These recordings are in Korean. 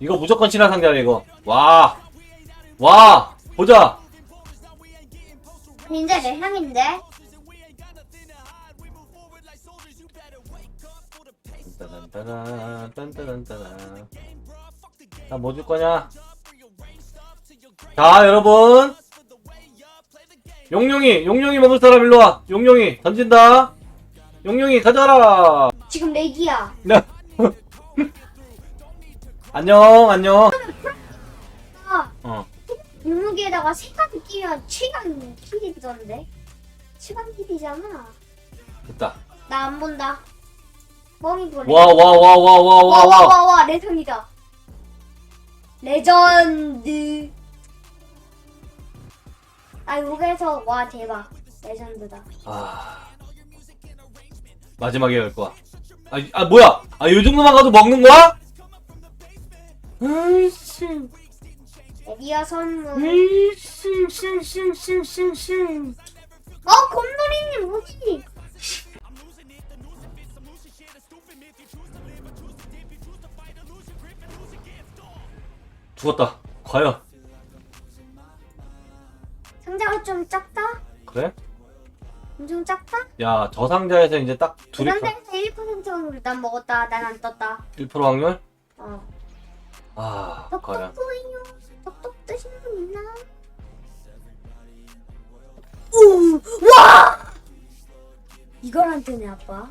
이거 무조건 신화 상자야, 이거. 와. 와. 보자. 이제 내 향인데. 딴따단따단, 딴따단따단. 자, 뭐줄 거냐? 자, 여러분. 용룡이, 용룡이 먹을 사람 일로 와. 용룡이, 던진다. 용룡이, 가져가라. 지금 렉이야. 네. 안녕, 안녕. 아, 어. 눈무게에다가 색깔이 끼면 최강 킬이던데. 최강 킬이잖아. 됐다. 나 안 본다. 뻥이 보래. 와, 와, 와, 와, 와, 와, 와. 와 와와와 레전이다. 레전드. 아 여기서 와 대박. 레전드다. 아. 마지막에 열 거야. 아, 이- 아, 뭐야? 아, 요 정도만 가도 먹는 거야? 으이씨. 에리어 선물. 으이씨, 씨, 씨, 씨, 씨, 씨. 어 곰돌이님 무기. 죽었다. 과연. 상자가 좀 작다. 그래? 엄청 작다. 야, 저 상자에서 이제 딱 둘이 그 상자에서 1% 확률 난 먹었다. 난 안 떴다. 1% 확률? 어. 아, 과연. 똑똑 보이요. 똑똑 뜨시는 분 있나? 우! 와! 이걸 안 뜨네 아빠.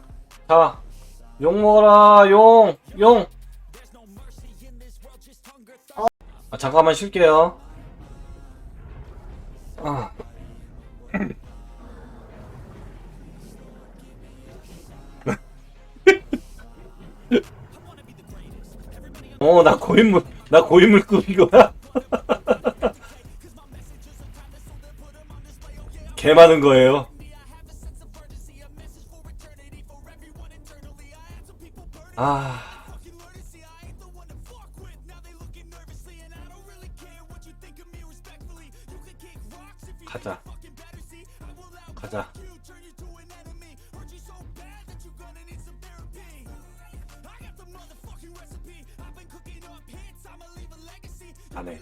자, 용 먹어라, 용, 용. 아, 잠깐만 쉴게요. 아. 어, 나 고인물, 나 고인물 꾸민 거야? 개 많은 거예요. 아. 가자. 가자. 안 해.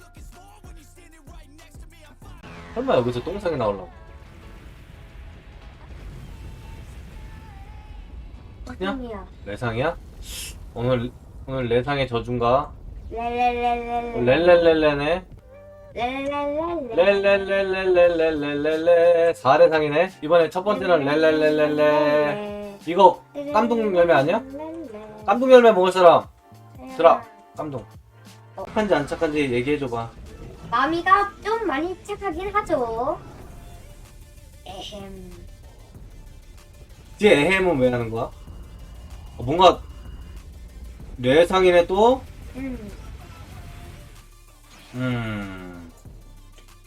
설마 여기서 똥상이 나오려고. 그냥? 어떤이야? 레상이야? 오늘 오늘 레상의 저준가? 렐렐렐렐렐. 렐렐렐레네. 렐렐렐렐. 렐렐렐렐렐렐렐렐레 4레상이네. 이번에 첫 번째는 렐렐렐렐레. 이거 깜동 열매 아니야? 깜동 열매 먹을 사람. 들어. 깜동. 착한지 안 착한지 얘기해줘봐. 마미가 좀 많이 착하긴 하죠. 에헴. 뒤에 에헴은 왜 하는 거야? 어, 뭔가 레상이네 또? 음. 음.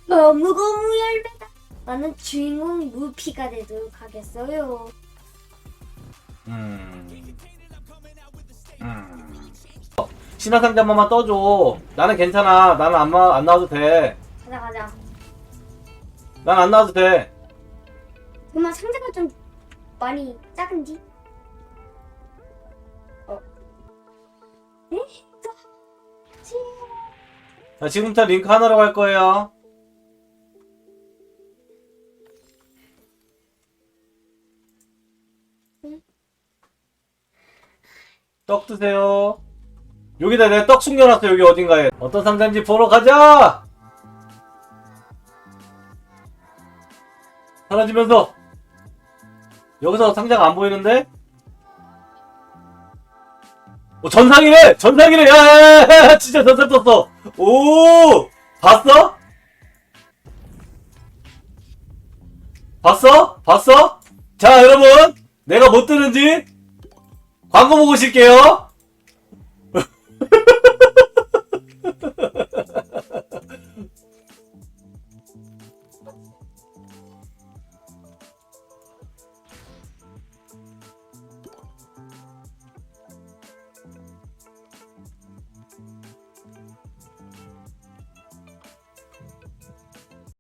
너무 고무 열매다. 나는 주인공 무피가 되도록 하겠어요. 음. 음. 신화 상자 한 번만 떠줘. 나는 괜찮아. 나는 안, 마- 안 나와도 돼. 가자 가자. 난 안 나와도 돼. 정말 상자가 좀 많이 작은지? 어. 에? 또 지- 자, 지금부터 링크 하나로 갈 거예요. 떡 드세요. 여기다 내가 떡 숨겨놨어, 여기 어딘가에. 어떤 상자인지 보러 가자! 사라지면서. 여기서 상자가 안 보이는데? 어, 전상이네! 전상이네! 야, 진짜 전상 떴어! 오! 봤어? 봤어? 봤어? 자, 여러분! 내가 못 뜨는지 광고 보고 오실게요!